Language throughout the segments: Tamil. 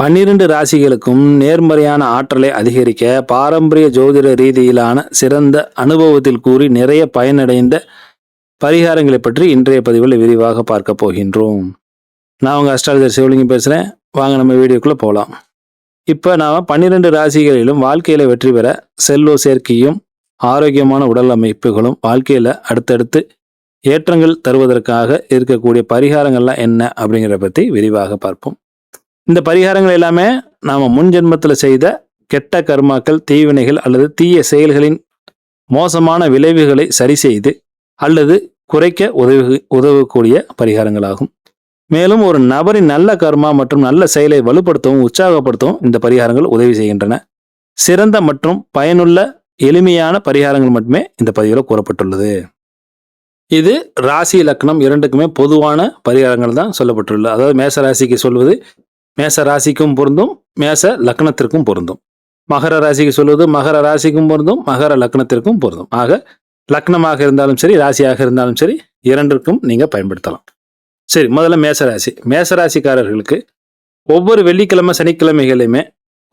பன்னிரண்டு ராசிகளுக்கும் நேர்மறையான ஆற்றலை அதிகரிக்க பாரம்பரிய ஜோதிட ரீதியிலான சிறந்த அனுபவத்தில் கூறி நிறைய பயனடைந்த பரிகாரங்களை பற்றி இன்றைய பதிவில் விரிவாக பார்க்க போகின்றோம். நான் உங்கள் அஸ்ட்ராலஜர் சிவலிங்கம் பேசுகிறேன் வாங்க நம்ம வீடியோக்குள்ளே போகலாம் இப்போ நாம் பன்னிரெண்டு ராசிகளிலும் வாழ்க்கையில் வெற்றி பெற செல்லோ சேர்க்கையும் ஆரோக்கியமான உடல் அமைப்புகளும் வாழ்க்கையில் அடுத்தடுத்து ஏற்றங்கள் தருவதற்காக இருக்கக்கூடிய பரிகாரங்கள்லாம் என்ன அப்படிங்கிறத பற்றி விரிவாக பார்ப்போம். இந்த பரிகாரங்கள் எல்லாமே நாம் முன் ஜென்மத்தில் செய்த கெட்ட கர்மாக்கள் தீவினைகள் அல்லது தீய செயல்களின் மோசமான விளைவுகளை சரி செய்து அல்லது குறைக்க உதவி உதவக்கூடிய பரிகாரங்களாகும். மேலும் ஒரு நபரின் நல்ல கர்மா மற்றும் நல்ல செயலை வலுப்படுத்தவும் உற்சாகப்படுத்தவும் இந்த பரிகாரங்கள் உதவி செய்கின்றன. சிறந்த மற்றும் பயனுள்ள எளிமையான பரிகாரங்கள் மட்டுமே இந்த பதிவில் கூறப்பட்டுள்ளது. இது ராசி லக்னம் இரண்டுக்குமே பொதுவான பரிகாரங்கள் தான் சொல்லப்பட்டுள்ளது. அதாவது மேச ராசிக்கு சொல்வது மேச ராசிக்கும் பொருந்தும் மேச லக்னத்திற்கும் பொருந்தும். மகர ராசிக்கு சொல்வது மகர ராசிக்கும் பொருந்தும் மகர லக்னத்திற்கும் பொருந்தும். ஆக லக்னமாக இருந்தாலும் சரி ராசியாக இருந்தாலும் சரி இரண்டிற்கும் நீங்கள் பயன்படுத்தலாம். சரி முதல்ல மேச ராசி. மேச ராசிக்காரர்களுக்கு ஒவ்வொரு வெள்ளிக்கிழமை சனிக்கிழமைகளையுமே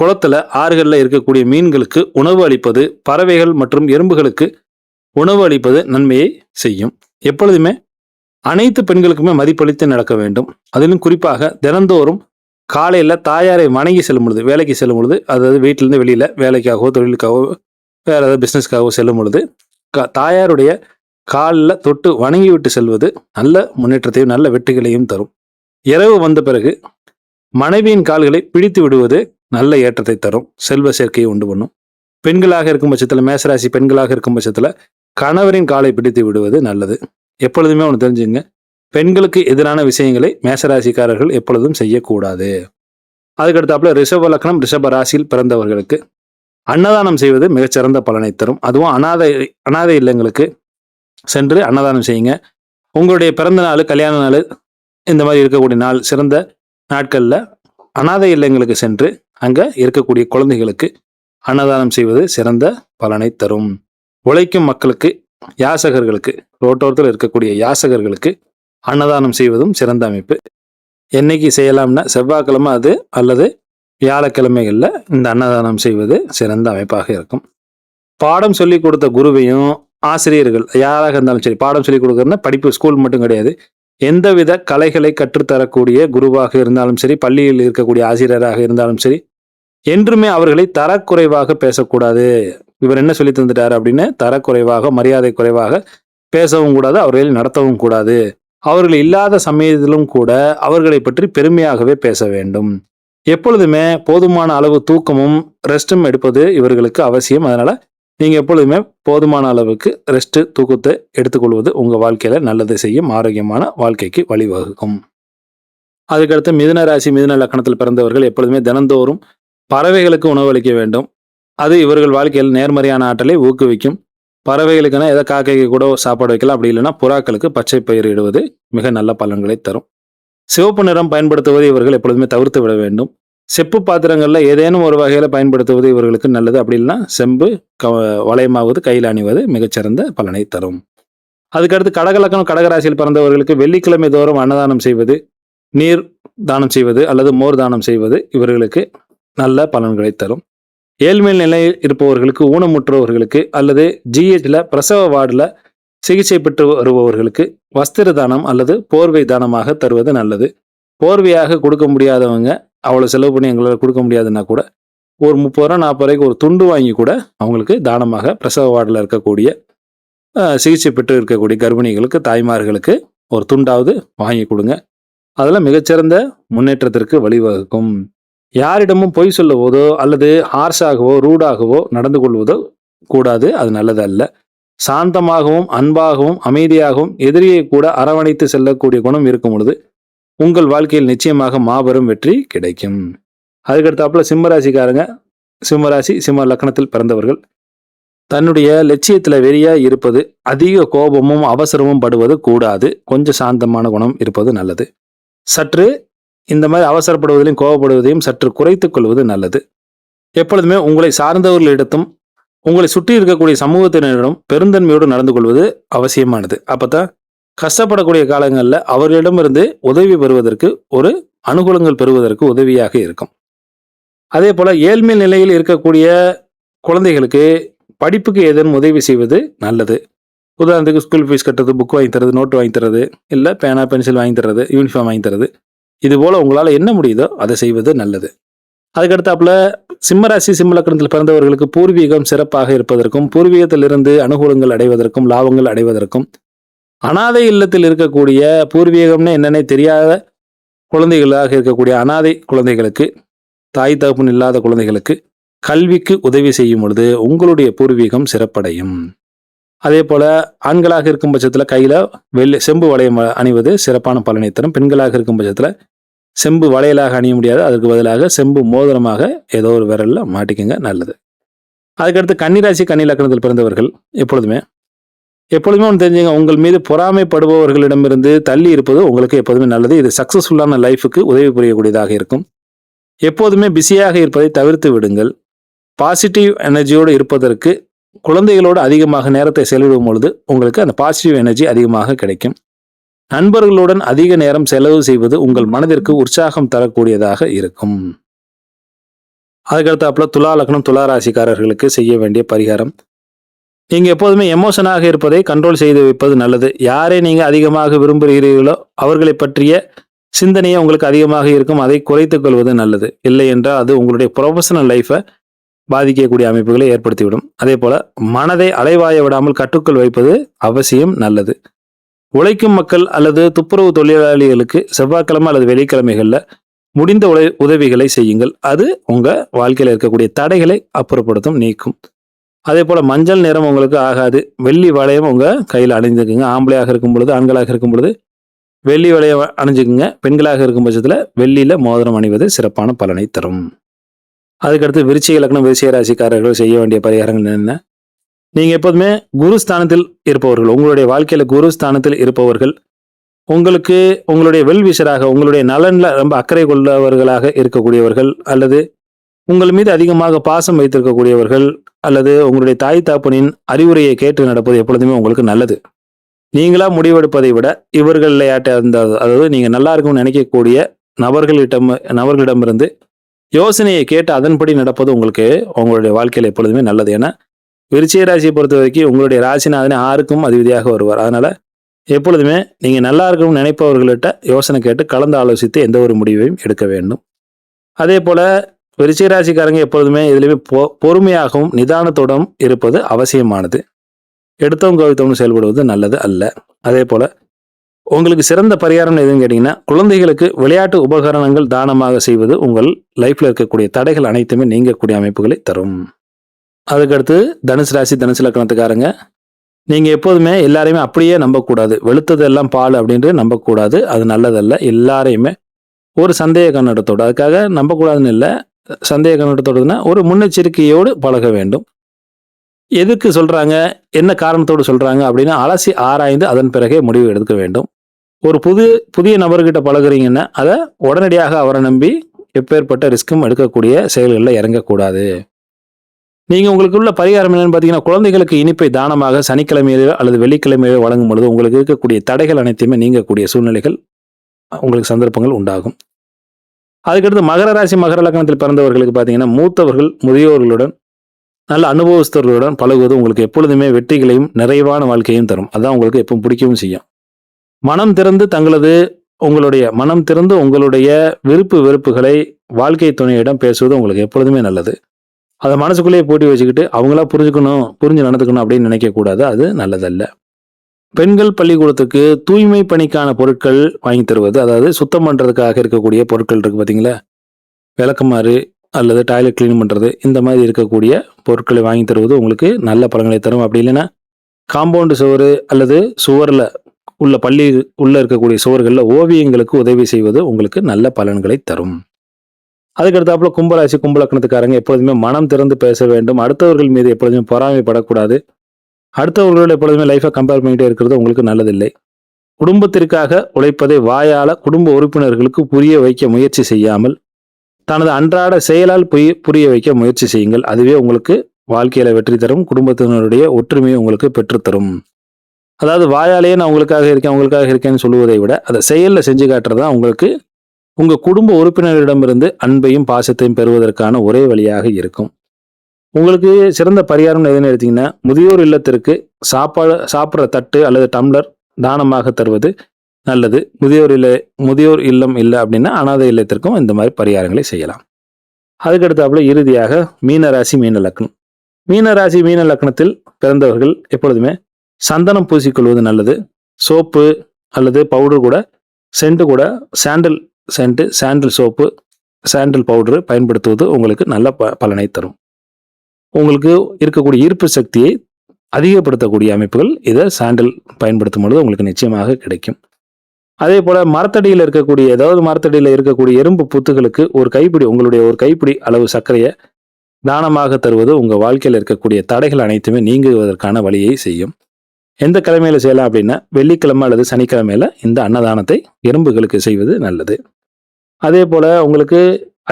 குளத்துல ஆறுகளில் இருக்கக்கூடிய மீன்களுக்கு உணவு அளிப்பது பறவைகள் மற்றும் எறும்புகளுக்கு உணவு அளிப்பது நன்மையை செய்யும். எப்பொழுதுமே அனைத்து பெண்களுக்குமே மதிப்பளித்து நடக்க வேண்டும். அதிலும் குறிப்பாக தினந்தோறும் காலையில் தாயாரை வணங்கி செல்லும் பொழுது வேலைக்கு செல்லும் பொழுது அதாவது வீட்டிலேருந்து வெளியில் வேலைக்காகவோ தொழிலுக்காகவோ வேறு ஏதாவது பிஸ்னஸ்க்காகவோ செல்லும் பொழுது க தாயாருடைய காலில் தொட்டு வணங்கி விட்டு செல்வது நல்ல முன்னேற்றத்தையும் நல்ல வெற்றிகளையும் தரும். இரவு வந்த பிறகு மனைவியின் கால்களை பிடித்து விடுவது நல்ல ஏற்றத்தை தரும். செல்வ சேர்க்கையை உண்டு பண்ணும். பெண்களாக இருக்கும் பட்சத்தில் மேசராசி பெண்களாக இருக்கும் பட்சத்தில் கணவரின் காலை பிடித்து விடுவது நல்லது. எப்பொழுதுமே ஒன்று தெரிஞ்சுங்க பெண்களுக்கு எதிரான விஷயங்களை மேசராசிக்காரர்கள் எப்பொழுதும் செய்யக்கூடாது. அதுக்கடுத்தாப்புல ரிஷப லக்னம் ரிஷப ராசியில் பிறந்தவர்களுக்கு அன்னதானம் செய்வது மிகச்சிறந்த பலனை தரும். அதுவும் அனாதை அனாதை இல்லங்களுக்கு சென்று அன்னதானம் செய்யுங்க. உங்களுடைய பிறந்த நாள் கல்யாண நாள் இந்த மாதிரி இருக்கக்கூடிய நாள் சிறந்த நாட்களில் அனாதை இல்லங்களுக்கு சென்று அங்கே இருக்கக்கூடிய குழந்தைகளுக்கு அன்னதானம் செய்வது சிறந்த பலனை தரும். உழைக்கும் மக்களுக்கு யாசகர்களுக்கு ரோட்டோரத்தில் இருக்கக்கூடிய யாசகர்களுக்கு அன்னதானம் செய்வதும் சிறந்த அமைப்பு. என்னைக்கு செய்யலாம்னா செவ்வாய்க்கிழமை அது அல்லது வியாழக்கிழமைகளில் இந்த அன்னதானம் செய்வது சிறந்த அமைப்பாக இருக்கும். பாடம் சொல்லி கொடுத்த குருவையும் ஆசிரியர்கள் யாராக இருந்தாலும் சரி பாடம் சொல்லி கொடுக்குறதுனா படிப்பு ஸ்கூல் மட்டும் கிடையாது. எந்தவித கலைகளை கற்றுத்தரக்கூடிய குருவாக இருந்தாலும் சரி பள்ளியில் இருக்கக்கூடிய ஆசிரியராக இருந்தாலும் சரி என்றுமே அவர்களை தரக்குறைவாக பேசக்கூடாது. இவர் என்ன சொல்லி தந்துட்டார் அப்படின்னு தரக்குறைவாக மரியாதை குறைவாக பேசவும் கூடாது அவர்களை நடத்தவும் கூடாது. அவர்கள் இல்லாத சமயத்திலும் கூட அவர்களை பற்றி பெருமையாகவே பேச வேண்டும். எப்பொழுதுமே போதுமான அளவு தூக்கமும் ரெஸ்ட்டும் எடுப்பது இவர்களுக்கு அவசியம். அதனால நீங்கள் எப்பொழுதுமே போதுமான அளவுக்கு ரெஸ்ட்டு தூக்கத்தை எடுத்துக்கொள்வது உங்கள் வாழ்க்கையில் நல்லது செய்யும் ஆரோக்கியமான வாழ்க்கைக்கு வழிவகுக்கும். அதுக்கடுத்து மிதுன ராசி மிதுன லக்கணத்தில் பிறந்தவர்கள் எப்பொழுதுமே தினந்தோறும் பறவைகளுக்கு உணவளிக்க வேண்டும். அது இவர்கள் வாழ்க்கையில் நேர்மறையான ஆற்றலை ஊக்குவிக்கும். பறவைகளுக்குன்னா எதை காக்கைக்கு கூட சாப்பாடு வைக்கலாம். அப்படி இல்லைன்னா புறாக்களுக்கு பச்சை பயிர் இடுவது மிக நல்ல பலன்களை தரும். சிவப்பு நிறம் பயன்படுத்துவதை இவர்கள் எப்பொழுதுமே தவிர்த்து விட வேண்டும். செப்பு பாத்திரங்களில் ஏதேனும் ஒரு வகையில் பயன்படுத்துவது இவர்களுக்கு நல்லது. அப்படி இல்லைன்னா செம்பு க வளையமாவது கையில் அணிவது மிகச்சிறந்த பலனை தரும். அதுக்கடுத்து கடகலக்கணம் கடகராசியில் பிறந்தவர்களுக்கு வெள்ளிக்கிழமை தோறும் அன்னதானம் செய்வது நீர் தானம் செய்வது அல்லது மோர் தானம் செய்வது இவர்களுக்கு நல்ல பலன்களை தரும். ஏழ்மை நிலையில் இருப்பவர்களுக்கு ஊனமுற்றவர்களுக்கு அல்லது ஜிஹெச்ல பிரசவ வார்டில் சிகிச்சை பெற்று வருபவர்களுக்கு வஸ்திர தானம் அல்லது போர்வை தானமாக தருவது நல்லது. போர்வையாக கொடுக்க முடியாதவங்க அவ்வளோ செலவு பண்ணி எங்களால் கொடுக்க முடியாதுன்னா கூட ஒரு முப்பது ரூபா நாற்பது ரூபாய்க்கு ஒரு துண்டு வாங்கி கூட அவங்களுக்கு தானமாக பிரசவ வார்டில் இருக்கக்கூடிய சிகிச்சை பெற்று இருக்கக்கூடிய கர்ப்பிணிகளுக்கு தாய்மார்களுக்கு ஒரு துண்டாவது வாங்கி கொடுங்க. அதில் மிகச்சிறந்த முன்னேற்றத்திற்கு வழிவகுக்கும். யாரிடமும் பொய் சொல்லுவதோ அல்லது ஹார்ஷாகவோ ரூடாகவோ நடந்து கொள்வதோ கூடாது. அது நல்லதல்ல. சாந்தமாகவும் அன்பாகவும் அமைதியாகவும் எதிரியை கூட அரவணைத்து செல்லக்கூடிய குணம் இருக்கும் பொழுது உங்கள் வாழ்க்கையில் நிச்சயமாக மாபெரும் வெற்றி கிடைக்கும். அதுக்கடுத்தாப்புல சிம்மராசிக்காரங்க. சிம்மராசி சிம்ம லக்னத்தில் பிறந்தவர்கள். தன்னுடைய லட்சியத்தில் வெறியா இருப்பது அதிக கோபமும் அவசரமும் படுவது கூடாது. கொஞ்சம் சாந்தமான குணம் இருப்பது நல்லது. சற்று இந்த மாதிரி அவசரப்படுவதிலையும் கோபப்படுவதையும் சற்று குறைத்துக் கொள்வது நல்லது. எப்பொழுதுமே உங்களை சார்ந்தவர்களிடத்தும் உங்களை சுற்றி இருக்கக்கூடிய சமூகத்தினரிடம் பெருந்தன்மையோடு நடந்து கொள்வது அவசியமானது. அப்பதான் கஷ்டப்படக்கூடிய காலங்களில் அவர்களிடமிருந்து உதவி பெறுவதற்கு ஒரு அனுகூலங்கள் பெறுவதற்கு உதவியாக இருக்கும். அதே போல் ஏழ்மை நிலையில் இருக்கக்கூடிய குழந்தைகளுக்கு படிப்புக்கு ஏதேனும் உதவி செய்வது நல்லது. உதாரணத்துக்கு ஸ்கூல் ஃபீஸ் கட்டுறது புக் வாங்கி தரது நோட்டு வாங்கி தரது இல்லை பேனா பென்சில் வாங்கி தரது யூனிஃபார்ம் வாங்கி தரது. இது போல் உங்களால் என்ன முடியுதோ அதை செய்வது நல்லது. அதுக்கடுத்தாப்புல சிம்மராசி சிம்மலக்கணத்தில் பிறந்தவர்களுக்கு பூர்வீகம் சிறப்பாக இருப்பதற்கும் பூர்வீகத்திலிருந்து அனுகூலங்கள் அடைவதற்கும் லாபங்கள் அடைவதற்கும் அனாதை இல்லத்தில் இருக்கக்கூடிய பூர்வீகம்னு என்னென்ன தெரியாத குழந்தைகளாக இருக்கக்கூடிய அனாதை குழந்தைகளுக்கு தாய் தகப்பன் இல்லாத குழந்தைகளுக்கு கல்விக்கு உதவி செய்யும் பொழுது உங்களுடைய பூர்வீகம் சிறப்படையும். அதே போல ஆண்களாக இருக்கும் பட்சத்தில் கையில் வெள்ளி செம்பு வளையம் அணிவது சிறப்பான பலனை தரும். பெண்களாக இருக்கும் பட்சத்தில் செம்பு வளையலாக அணிய முடியாது. அதற்கு பதிலாக செம்பு மோதிரமாக ஏதோ ஒரு விரலில் மாட்டிக்கங்க நல்லது. அதுக்கடுத்து கன்னிராசி கன்னி லக்கணத்தில் பிறந்தவர்கள் எப்பொழுதுமே எப்பொழுதுமே ஒன்று தெரிஞ்சுங்க உங்கள் மீது பொறாமைப்படுபவர்களிடமிருந்து தள்ளி இருப்பது உங்களுக்கு எப்போதுமே நல்லது. இது சக்ஸஸ்ஃபுல்லான லைஃபுக்கு உதவி புரியக்கூடியதாக இருக்கும். எப்போதுமே பிஸியாக இருப்பதை தவிர்த்து விடுங்கள். பாசிட்டிவ் எனர்ஜியோடு இருப்பதற்கு குழந்தைகளோடு அதிகமாக நேரத்தை செலவிடும் பொழுது உங்களுக்கு அந்த பாசிட்டிவ் எனர்ஜி அதிகமாக கிடைக்கும். நண்பர்களுடன் அதிக நேரம் செலவு செய்வது உங்கள் மனதிற்கு உற்சாகம் தரக்கூடியதாக இருக்கும். அதுக்கடுத்தாப்புல துலா லக்னம் துலா ராசிக்காரர்களுக்கு செய்ய வேண்டிய பரிகாரம். நீங்க எப்போதுமே எமோஷனாக இருப்பதை கண்ட்ரோல் செய்து வைப்பது நல்லது. யாரை நீங்க அதிகமாக விரும்புகிறீர்களோ அவர்களை பற்றிய சிந்தனையே உங்களுக்கு அதிகமாக இருக்கும். அதை குறைத்துக் கொள்வது நல்லது. இல்லை என்றால் அது உங்களுடைய ப்ரொஃபஷனல் லைஃப்பை பாதிக்கக்கூடிய அமைப்புகளை ஏற்படுத்திவிடும். அதே போல மனதை அலைவாய விடாமல் கட்டுக்குள் வைப்பது அவசியம் நல்லது. உழைக்கும் மக்கள் அல்லது துப்புரவு தொழிலாளிகளுக்கு செவ்வாய்க்கிழமை அல்லது வெள்ளிக்கிழமைகளில் முடிந்த உதவி உதவிகளை செய்யுங்கள். அது உங்கள் வாழ்க்கையில் இருக்கக்கூடிய தடைகளை அப்புறப்படுத்தும் நீக்கும். அதே போல் மஞ்சள் நிறம் உங்களுக்கு ஆகாது. வெள்ளி வளையம் உங்கள் கையில் அணிஞ்சுக்குங்க. ஆம்பளையாக இருக்கும் பொழுது ஆண்களாக இருக்கும் பொழுது வெள்ளி வளையம் அணிஞ்சுக்குங்க. பெண்களாக இருக்கும் பட்சத்தில் வெள்ளியில் மோதிரம் அணிவது சிறப்பான பலனை தரும். அதுக்கடுத்து விருச்சிக லக்னம் விருச்சிக ராசிக்காரர்கள் செய்ய வேண்டிய பரிகாரங்கள் என்ன நீங்கள் எப்போதுமே குரு ஸ்தானத்தில் இருப்பவர்கள் உங்களுடைய வாழ்க்கையில் குரு ஸ்தானத்தில் இருப்பவர்கள் உங்களுக்கு உங்களுடைய வெல்விஷராக உங்களுடைய நலனில் ரொம்ப அக்கறை கொள்ளவர்களாக இருக்கக்கூடியவர்கள் அல்லது உங்கள் மீது அதிகமாக பாசம் வைத்திருக்கக்கூடியவர்கள் அல்லது உங்களுடைய தாய் தாப்பனின் அறிவுரையை கேட்டு நடப்பது எப்பொழுதுமே உங்களுக்கு நல்லது. நீங்களா முடிவெடுப்பதை விட இவர்கள் அந்த அதாவது நீங்கள் நல்லா இருக்கும்னு நினைக்கக்கூடிய நபர்களிடம் நபர்களிடமிருந்து யோசனையை கேட்டு அதன்படி நடப்பது உங்களுக்கு உங்களுடைய வாழ்க்கையில் எப்பொழுதுமே நல்லது. ஏன்னா விருச்சிக ராசியை பொறுத்த வரைக்கும் உங்களுடைய ராசிநாதனே ஆருக்கும் அதிபதியாக வருவார். அதனால் எப்பொழுதுமே நீங்கள் நல்லா இருக்கணும்னு நினைப்பவர்கள்ட்ட யோசனை கேட்டு கலந்து ஆலோசித்து எந்த ஒரு முடிவையும் எடுக்க வேண்டும். அதே போல் விருச்சிக ராசிக்காரங்க எப்பொழுதுமே இதுலேயுமே பொ பொறுமையாகவும் நிதானத்துடன் இருப்பது அவசியமானது. எடுத்தவங்க கவித்தவங்க செயல்படுவது நல்லது அல்ல. அதே போல் உங்களுக்கு சிறந்த பரிகாரம் எதுன்னு கேட்டிங்கன்னா குழந்தைகளுக்கு விளையாட்டு உபகரணங்கள் தானமாக செய்வது உங்கள் லைஃப்பில் இருக்கக்கூடிய தடைகள் அனைத்துமே நீங்கக்கூடிய அமைப்புகளை தரும். அதுக்கடுத்து தனுசு ராசி தனுசு லக்கணத்துக்காரங்க நீங்கள் எப்போதுமே எல்லாரையுமே அப்படியே நம்பக்கூடாது. வெளுத்தது எல்லாம் பால் அப்படின்ட்டு நம்பக்கூடாது. அது நல்லதல்ல. எல்லாரையுமே ஒரு சந்தேக கண்ணோட்டத்தோடு. அதுக்காக நம்பக்கூடாதுன்னு இல்லை. சந்தேக கண்ணோட்டத்தோடுனா ஒரு முன்னெச்சரிக்கையோடு பழக வேண்டும். எதுக்கு சொல்கிறாங்க என்ன காரணத்தோடு சொல்கிறாங்க அப்படின்னா அலசி ஆராய்ந்து அதன் பிறகே முடிவு எடுக்க வேண்டும். ஒரு புது புதிய நபர்கிட்ட பழகுறீங்கன்னா அதை உடனடியாக அவரை நம்பி எப்பேற்பட்ட ரிஸ்க்கும் எடுக்கக்கூடிய செயல்களில் இறங்கக்கூடாது. நீங்கள் உங்களுக்கு உள்ள பரிகாரம் என்னன்னு பார்த்தீங்கன்னா குழந்தைகளுக்கு இனிப்பை தானமாக சனிக்கிழமையிலோ அல்லது வெள்ளிக்கிழமையிலோ வழங்கும் பொழுது உங்களுக்கு இருக்கக்கூடிய தடைகள் அனைத்தையுமே நீங்கக்கூடிய சூழ்நிலைகள் உங்களுக்கு சந்தர்ப்பங்கள் உண்டாகும். அதுக்கடுத்து மகர ராசி மகர லக்னத்தில் பிறந்தவர்களுக்கு பார்த்தீங்கன்னா மூத்தவர்கள் முதியோர்களுடன் நல்ல அனுபவஸ்தர்களுடன் பழகுவது உங்களுக்கு எப்பொழுதுமே வெற்றிகளையும் நிறைவான வாழ்க்கையும் தரும். அதான் உங்களுக்கு எப்பவும் பிடிக்கவும் செய்யும். மனம் திறந்து தங்களது உங்களுடைய மனம் திறந்து உங்களுடைய விருப்பு வெறுப்புகளை வாழ்க்கை துணையிடம் பேசுவது உங்களுக்கு எப்பொழுதுமே நல்லது. அதை மனசுக்குள்ளேயே போட்டி வச்சுக்கிட்டு அவங்களா புரிஞ்சுக்கணும் புரிஞ்சு நடந்துக்கணும் அப்படின்னு நினைக்கக்கூடாது. அது நல்லதல்ல. பெண்கள் பள்ளிக்கூடத்துக்கு தூய்மை பணிக்கான பொருட்கள் வாங்கி தருவது அதாவது சுத்தம் பண்ணுறதுக்காக இருக்கக்கூடிய பொருட்கள் இருக்குது பார்த்தீங்களா விளக்கமாறு அல்லது டாய்லெட் க்ளீன் பண்ணுறது இந்த மாதிரி இருக்கக்கூடிய பொருட்களை வாங்கி தருவது உங்களுக்கு நல்ல பலன்களை தரும். அப்படி இல்லைன்னா காம்பவுண்டு சுவர் அல்லது சுவரில் உள்ள பள்ளி உள்ளே இருக்கக்கூடிய சுவர்களில் ஓவியங்களுக்கு உதவி செய்வது உங்களுக்கு நல்ல பலன்களை தரும். அதுக்கடுத்தாப்புல கும்பராசி கும்பலக்கணத்துக்காரங்க எப்பொழுதுமே மனம் திறந்து பேச வேண்டும். அடுத்தவர்கள் மீது எப்பொழுதுமே பொறாமைப்படக்கூடாது. அடுத்தவர்களோட எப்பொழுதுமே லைஃபை கம்பேர் பண்ணிகிட்டே இருக்கிறது உங்களுக்கு நல்லதில்லை. குடும்பத்திற்காக உழைப்பதை வாயால குடும்ப உறுப்பினர்களுக்கு புரிய வைக்க முயற்சி செய்யாமல் தனது அன்றாட செயலால் புரிய புரிய வைக்க முயற்சி செய்யுங்கள். அதுவே உங்களுக்கு வாழ்க்கையில வெற்றி தரும் குடும்பத்தினருடைய ஒற்றுமையை உங்களுக்கு பெற்றுத்தரும். அதாவது வாயாலேயே நான் உங்களுக்காக இருக்கேன் உங்களுக்காக இருக்கேன்னு சொல்லுவதை விட அதை செயலில் செஞ்சு காட்டுறது தான் உங்களுக்கு உங்கள் குடும்ப உறுப்பினரிடமிருந்து அன்பையும் பாசத்தையும் பெறுவதற்கான ஒரே வழியாக இருக்கும். உங்களுக்கு சிறந்த பரிகாரம் எதுன்னு எடுத்தீங்கன்னா முதியோர் இல்லத்திற்கு சாப்பாடு சாப்பிட்ற தட்டு அல்லது டம்ளர் தானமாக தருவது நல்லது. முதியோர் இல்ல முதியோர் இல்லம் இல்லை அப்படின்னா அனாதை இல்லத்திற்கும் இந்த மாதிரி பரிகாரங்களை செய்யலாம். அதுக்கடுத்தாப்புல இறுதியாக மீனராசி மீன லக்னம். மீனராசி மீன லக்னத்தில் பிறந்தவர்கள் எப்பொழுதுமே சந்தனம் பூசிக்கொள்வது நல்லது. சோப்பு அல்லது பவுடர் கூட சென்ட் கூட sandal scent sandal soap sandal powder பயன்படுத்துவது உங்களுக்கு நல்ல ப பலனை தரும். உங்களுக்கு இருக்கக்கூடிய ஈர்ப்பு சக்தியை அதிகப்படுத்தக்கூடிய அமைப்புகள் இதை சாண்டில் பயன்படுத்தும் பொழுது உங்களுக்கு நிச்சயமாக கிடைக்கும். அதே போல் மரத்தடியில் இருக்கக்கூடிய ஏதாவது மரத்தடியில் இருக்கக்கூடிய எறும்பு புத்துகளுக்கு ஒரு கைப்பிடி உங்களுடைய ஒரு கைப்பிடி அளவு சர்க்கரையை தானமாக தருவது உங்கள் வாழ்க்கையில் இருக்கக்கூடிய தடைகள் அனைத்துமே நீங்குவதற்கான வழியை செய்யும். எந்த கிழமையில செய்யலாம் அப்படின்னா வெள்ளிக்கிழமை அல்லது சனிக்கிழமையில இந்த அன்னதானத்தை எறும்புகளுக்கு செய்வது நல்லது. அதே போல உங்களுக்கு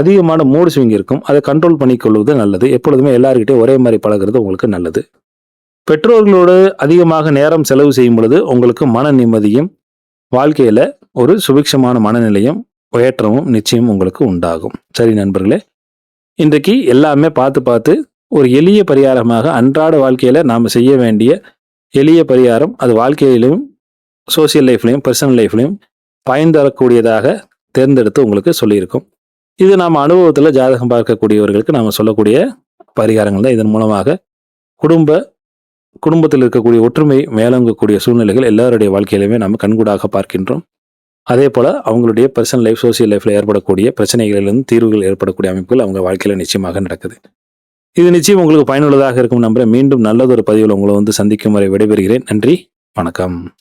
அதிகமான மூடு ஸ்விங் இருக்கும். அதை கண்ட்ரோல் பண்ணிக்கொள்வது நல்லது. எப்பொழுதுமே எல்லாருக்கிட்டையும் ஒரே மாதிரி பழகுறது உங்களுக்கு நல்லது. பெற்றோர்களோடு அதிகமாக நேரம் செலவு செய்யும் பொழுது உங்களுக்கு மன நிம்மதியும் வாழ்க்கையில் ஒரு சுபிக்ஷமான மனநிலையும் உயற்றமும் நிச்சயம் உங்களுக்கு உண்டாகும். சரி நண்பர்களே இன்றைக்கு எல்லாமே பார்த்து பார்த்து ஒரு எளிய பரிகாரமாக அன்றாட வாழ்க்கையில் நாம் செய்ய வேண்டிய எளிய பரிகாரம். அது வாழ்க்கையிலும் சோசியல் லைஃப்லையும் பர்சனல் லைஃப்லையும் பயன் தரக்கூடியதாக தேர்ந்தெடுத்து உங்களுக்கு சொல்லியிருக்கோம். இது நாம் அனுபவத்தில் ஜாதகம் பார்க்கக்கூடியவர்களுக்கு நாம் சொல்லக்கூடிய பரிகாரங்கள் தான். இதன் மூலமாக குடும்ப குடும்பத்தில் இருக்கக்கூடிய ஒற்றுமை மேலோங்கக்கூடிய சூழ்நிலைகள் எல்லாருடைய வாழ்க்கையிலுமே நம்ம கண்கூடாக பார்க்கின்றோம். அதே போல் அவங்களுடைய பர்சனல் லைஃப் சோசியல் லைஃப்பில் ஏற்படக்கூடிய பிரச்சனைகளிலிருந்து தீர்வுகள் ஏற்படக்கூடிய அமைப்புகள் அவங்க வாழ்க்கையில் நிச்சயமாக நடக்குது. இது நிச்சயம் உங்களுக்கு பயனுள்ளதாக இருக்கும் நம்புறேன். மீண்டும் நல்லதொரு பதிவில் உங்களை வந்து சந்திக்கும் வரை விடைபெறுகிறேன். நன்றி. வணக்கம்.